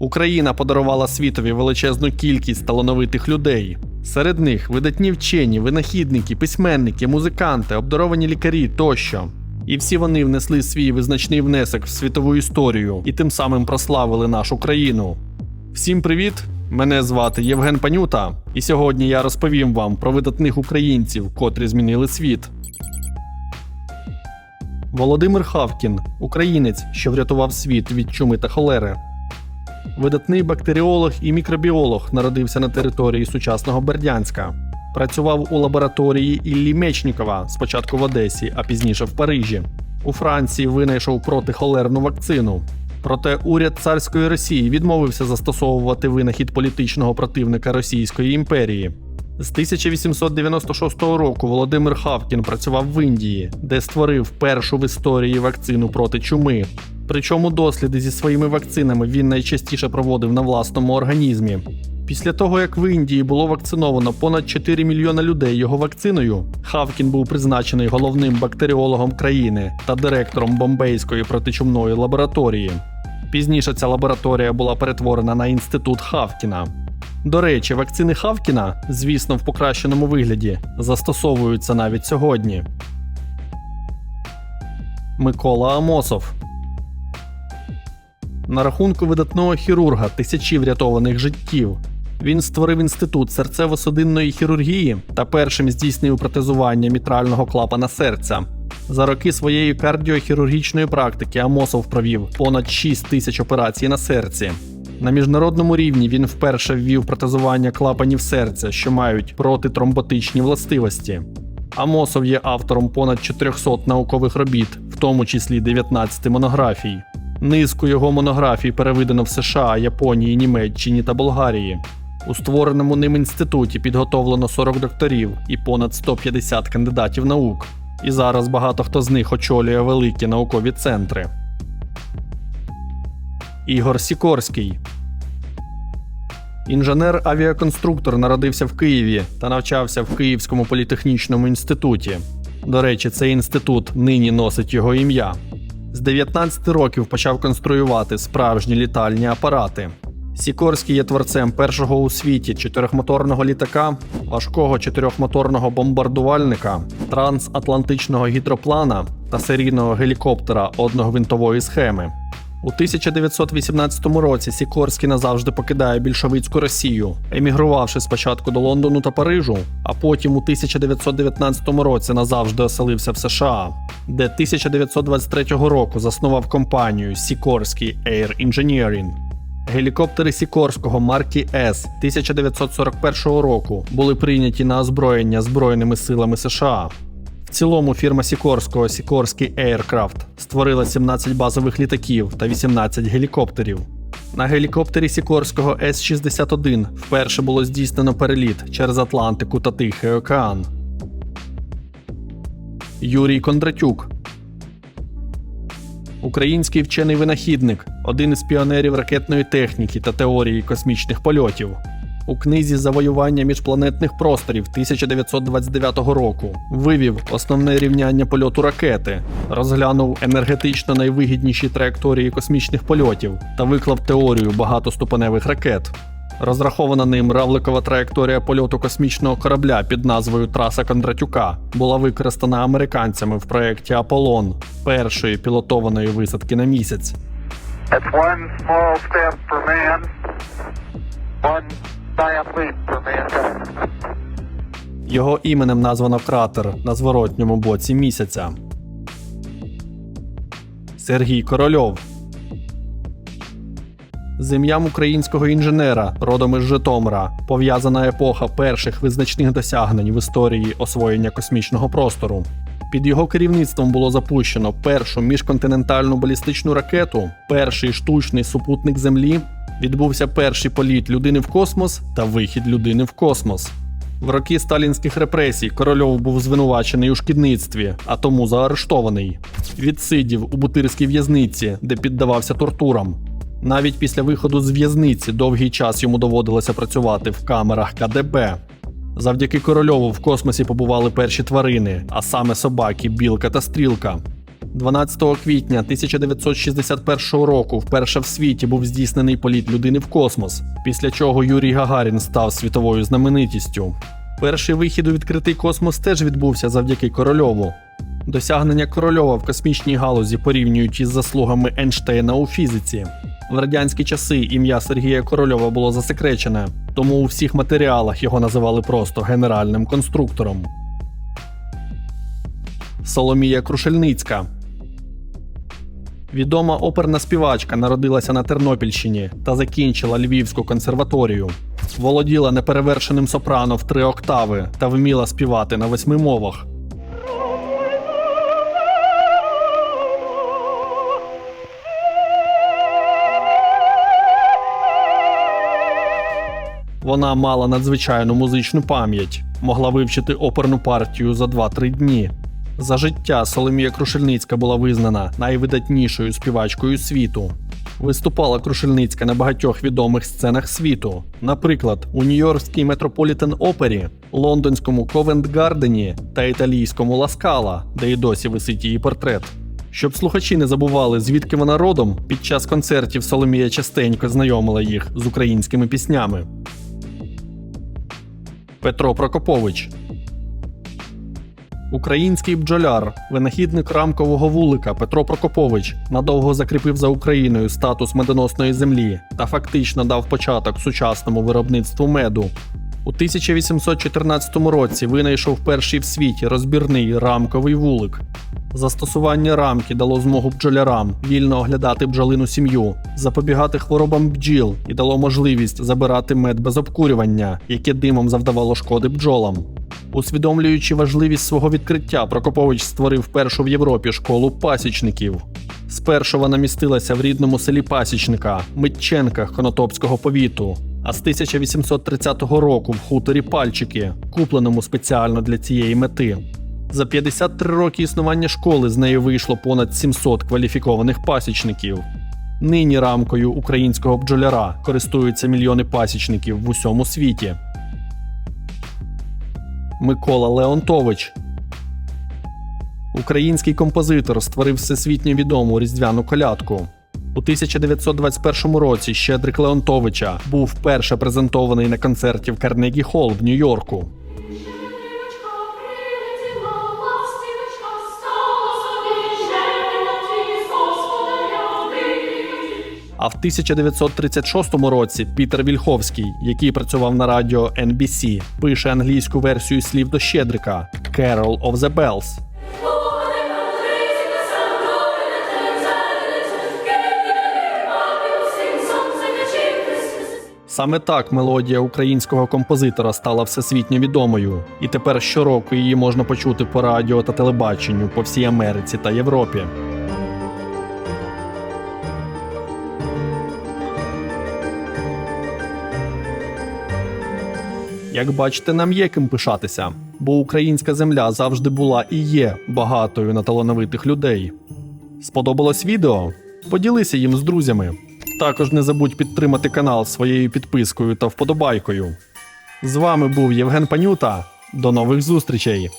Україна подарувала світові величезну кількість талановитих людей. Серед них видатні вчені, винахідники, письменники, музиканти, обдаровані лікарі тощо. І всі вони внесли свій визначний внесок в світову історію і тим самим прославили нашу країну. Всім привіт! Мене звати Євген Панюта, і сьогодні я розповім вам про видатних українців, котрі змінили світ. Володимир Хавкін, українець, що врятував світ від чуми та холери. Видатний бактеріолог і мікробіолог народився на території сучасного Бердянська. Працював у лабораторії Іллі Мечнікова спочатку в Одесі, а пізніше в Парижі. У Франції винайшов протихолерну вакцину. Проте уряд царської Росії відмовився застосовувати винахід політичного противника Російської імперії. З 1896 року Володимир Хавкін працював в Індії, де створив першу в історії вакцину проти чуми. Причому досліди зі своїми вакцинами він найчастіше проводив на власному організмі. Після того, як в Індії було вакциновано понад 4 мільйона людей його вакциною, Хавкін був призначений головним бактеріологом країни та директором Бомбейської протичумної лабораторії. Пізніше ця лабораторія була перетворена на інститут Хавкіна. До речі, вакцини Хавкіна, звісно, в покращеному вигляді, застосовуються навіть сьогодні. Микола Амосов на рахунку видатного хірурга тисячі врятованих життів. Він створив інститут серцево-судинної хірургії та першим здійснив протезування мітрального клапана серця. За роки своєї кардіохірургічної практики Амосов провів понад 6 тисяч операцій на серці. На міжнародному рівні він вперше ввів протезування клапанів серця, що мають протитромботичні властивості. Амосов є автором понад 400 наукових робіт, в тому числі 19 монографій. Низку його монографій переведено в США, Японії, Німеччині та Болгарії. У створеному ним інституті підготовлено 40 докторів і понад 150 кандидатів наук. І зараз багато хто з них очолює великі наукові центри. Ігор Сікорський Інженер-авіаконструктор народився в Києві та навчався в Київському політехнічному інституті. До речі, цей інститут нині носить його ім'я. З 19 років почав конструювати справжні літальні апарати. Сікорський є творцем першого у світі чотирьохмоторного літака, важкого чотирьохмоторного бомбардувальника, трансатлантичного гідроплана та серійного гелікоптера одногвинтової схеми. У 1918 році Сікорський назавжди покидає більшовицьку Росію, емігрувавши спочатку до Лондону та Парижу, а потім у 1919 році назавжди оселився в США, де 1923 року заснував компанію Сікорський Air Engineering. Гелікоптери Сікорського марки С 1941 року були прийняті на озброєння Збройними силами США. В цілому фірма Сікорського Сікорський Aircraft створила 17 базових літаків та 18 гелікоптерів. На гелікоптері Сікорського С-61 вперше було здійснено переліт через Атлантику та Тихий океан. Юрій Кондратюк Український вчений винахідник, один із піонерів ракетної техніки та теорії космічних польотів. У книзі Завоювання міжпланетних просторів 1929 року вивів основне рівняння польоту ракети, розглянув енергетично найвигідніші траєкторії космічних польотів та виклав теорію багатоступеневих ракет. Розрахована ним равликова траєкторія польоту космічного корабля під назвою Траса Кондратюка була використана американцями в проєкті Аполлон першої пілотованої висадки на місяць. That's one small step for man, one Його іменем названо кратер на зворотньому боці місяця. Сергій Корольов. З українського інженера, родом із Житомира, пов'язана епоха перших визначних досягнень в історії освоєння космічного простору. Під його керівництвом було запущено першу міжконтинентальну балістичну ракету, перший штучний супутник Землі, відбувся перший політ людини в космос та вихід людини в космос. В роки сталінських репресій Корольов був звинувачений у шкідництві, а тому заарештований. Відсидів у бутирській в'язниці, де піддавався тортурам. Навіть після виходу з в'язниці довгий час йому доводилося працювати в камерах КДБ. Завдяки корольову в космосі побували перші тварини, а саме собаки, білка та стрілка. 12 квітня 1961 року вперше в світі був здійснений політ людини в космос, після чого Юрій Гагарін став світовою знаменитістю. Перший вихід у відкритий космос теж відбувся завдяки Корольову. Досягнення Корольова в космічній галузі порівнюють із заслугами Ейнштейна у фізиці. В радянські часи ім'я Сергія Корольова було засекречене, тому у всіх матеріалах його називали просто генеральним конструктором. Соломія Крушельницька. Відома оперна співачка народилася на Тернопільщині та закінчила Львівську консерваторію. Володіла неперевершеним сопрано в три октави та вміла співати на восьми мовах. Вона мала надзвичайну музичну пам'ять, могла вивчити оперну партію за 2-3 дні. За життя Соломія Крушельницька була визнана найвидатнішою співачкою світу. Виступала Крушельницька на багатьох відомих сценах світу, наприклад, у Нью-Йоркській Метрополітен Опері, лондонському Ковент Гардені та італійському Ласкала, де й досі висить її портрет. Щоб слухачі не забували, звідки вона родом, під час концертів Соломія частенько знайомила їх з українськими піснями. Петро Прокопович Український бджоляр, винахідник рамкового вулика Петро Прокопович надовго закріпив за Україною статус медоносної землі та фактично дав початок сучасному виробництву меду. У 1814 році винайшов перший в світі розбірний рамковий вулик. Застосування рамки дало змогу бджолярам вільно оглядати бджолину сім'ю, запобігати хворобам бджіл і дало можливість забирати мед без обкурювання, яке димом завдавало шкоди бджолам. Усвідомлюючи важливість свого відкриття, Прокопович створив першу в Європі школу пасічників. Спершу вона містилася в рідному селі Пасічника, Митченках Конотопського повіту, а з 1830 року в хуторі Пальчики, купленому спеціально для цієї мети. За 53 роки існування школи з неї вийшло понад 700 кваліфікованих пасічників. Нині рамкою українського бджоляра користуються мільйони пасічників в усьому світі. Микола Леонтович. Український композитор створив всесвітньо відому різдвяну колядку. У 1921 році Щедрик Леонтовича був вперше презентований на концерті в Карнегі Холл в Нью-Йорку. А в 1936 році Пітер Вільховський, який працював на радіо NBC, пише англійську версію слів до Щедрика Carol of the Bells. Саме так мелодія українського композитора стала всесвітньо відомою, і тепер щороку її можна почути по радіо та телебаченню по всій Америці та Європі. Як бачите, нам є ким пишатися, бо українська земля завжди була і є багатою на талановитих людей. Сподобалось відео? Поділися їм з друзями. Також не забудь підтримати канал своєю підпискою та вподобайкою. З вами був Євген Панюта. До нових зустрічей!